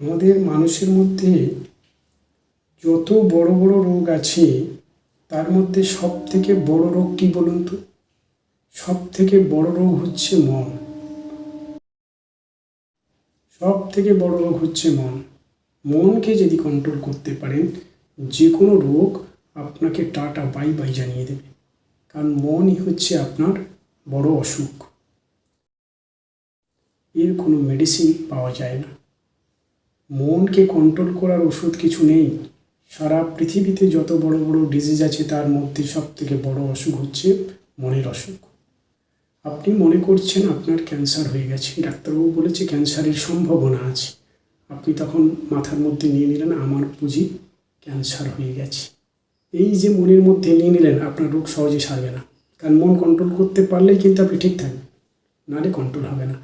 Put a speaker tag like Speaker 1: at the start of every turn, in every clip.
Speaker 1: আমাদের মানুষের মধ্যে যত বড় বড় রোগ আছে, তার মধ্যে সব থেকে বড় রোগ কি বলুন তো? সব থেকে বড় রোগ হচ্ছে মন। সব থেকে বড় রোগ হচ্ছে মন। মনকে যদি কন্ট্রোল করতে পারেন, যে কোনো রোগ আপনাকে টাটা, বাই বাই জানিয়ে দেবে। কারণ মনই হচ্ছে আপনার বড় অসুখ। এর কোনো মেডিসিন পাওয়া যায় না। মনকে কন্ট্রোল করার ওষুধ কিছু নেই। সারা পৃথিবীতে যত বড় বড় ডিজিজ আছে, তার মধ্যে সব থেকে বড় অসুখ হচ্ছে মনের অসুখ। আপনি মনে করছেন আপনার ক্যান্সার হয়ে গেছে। ডাক্তারবাবু বলেছে ক্যান্সারের সম্ভাবনা আছে। আপনি তখন মাথার মধ্যে নিয়ে নিলেন, আমার পুঁজি ক্যান্সার হয়ে গেছে। এই যে মনের মধ্যে নিয়ে নিলেন, আপনার রোগ সহজে সারবে না। কারণ মন কন্ট্রোল করতে পারলেই কিন্তু আপনি ঠিক থাকবেন, নাহলে কন্ট্রোল হবে না।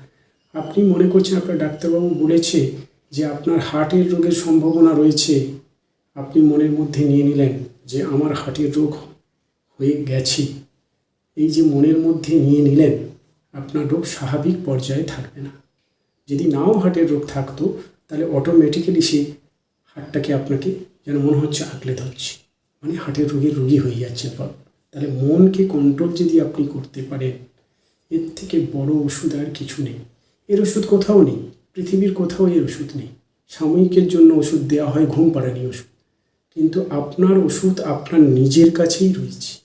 Speaker 1: আপনি মনে করছেন, আপনার ডাক্তারবাবু বলেছে যে আপনার হার্টের রোগের সম্ভাবনা রয়েছে, আপনি মনের মধ্যে নিয়ে নিলেন যে আমার হার্টের রোগ হয়ে গেছে। এই যে মনের মধ্যে নিয়ে নিলেন, আপনার রোগ স্বাভাবিক পর্যায়ে থাকবে না। যদি নাও হার্টের রোগ থাকতো, তাহলে অটোমেটিক্যালি সে হার্টটাকে আপনাকে যেন মনে হচ্ছে আঁকলে ধরছে। মানে হার্টের রোগের রোগী হয়ে যাচ্ছে পর তাহলে মনকে কন্ট্রোল যদি আপনি করতে পারেন, এর থেকে বড় ওষুধ আর কিছু নেই। এর ওষুধ কোথাও নেই। পৃথিবীর কোথাও এই ওষুধ নেই। সাময়িকের জন্য ওষুধ দেওয়া হয়, ঘুম পাড়ানি ওষুধ। কিন্তু আপনার ওষুধ আপনার নিজের কাছেই রয়েছে।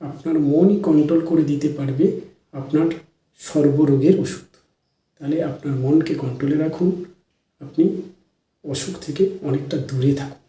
Speaker 1: আপনার মনই কন্ট্রোল করে দিতে পারবে আপনার সর্বরোগের ওষুধ। তাহলে আপনার মনকে কন্ট্রোলে রাখুন। আপনি অসুখ থেকে অনেকটা দূরে থাকুন।